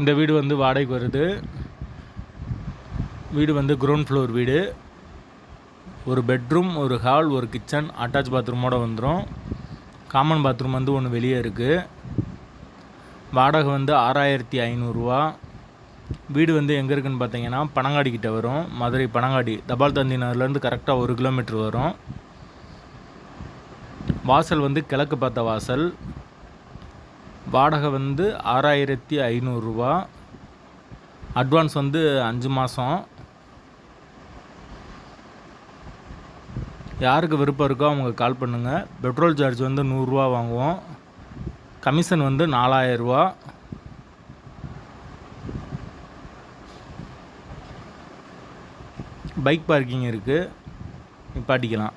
இந்த வீடு வந்து வாடகைக்கு வருது. வீடு வந்து கிரவுண்ட் ஃப்ளோர் வீடு. ஒரு பெட்ரூம் ஒரு ஹால் ஒரு கிச்சன் அட்டாச் பாத்ரூமோடு வந்துடும் காமன் பாத்ரூம் வந்து ஒன்று வெளியே இருக்குது வாடகை வந்து ஆறாயிரத்தி ஐநூறுரூவா வீடு வந்து எங்கே இருக்குன்னு பார்த்தீங்கன்னா பனங்காடி கிட்ட வரும். மதுரை பனங்காடி தபால் தந்தி நகர்லேருந்து கரெக்டாக ஒரு கிலோமீட்டர் வரும். வாசல் வந்து கிழக்கு பார்த்த வாசல். வாடகை வந்து ஆறாயிரத்தி ஐநூறுரூவா. அட்வான்ஸ் வந்து அஞ்சு மாதம் யாருக்கு விருப்பம் இருக்கோ அவங்க கால் பண்ணுங்கள் பெட்ரோல் சார்ஜ் வந்து நூறுரூவா வாங்குவோம். கமிஷன் வந்து நாலாயிரரூவா. பைக் பார்க்கிங் இருக்குது நிப்பாட்டிக்கலாம்.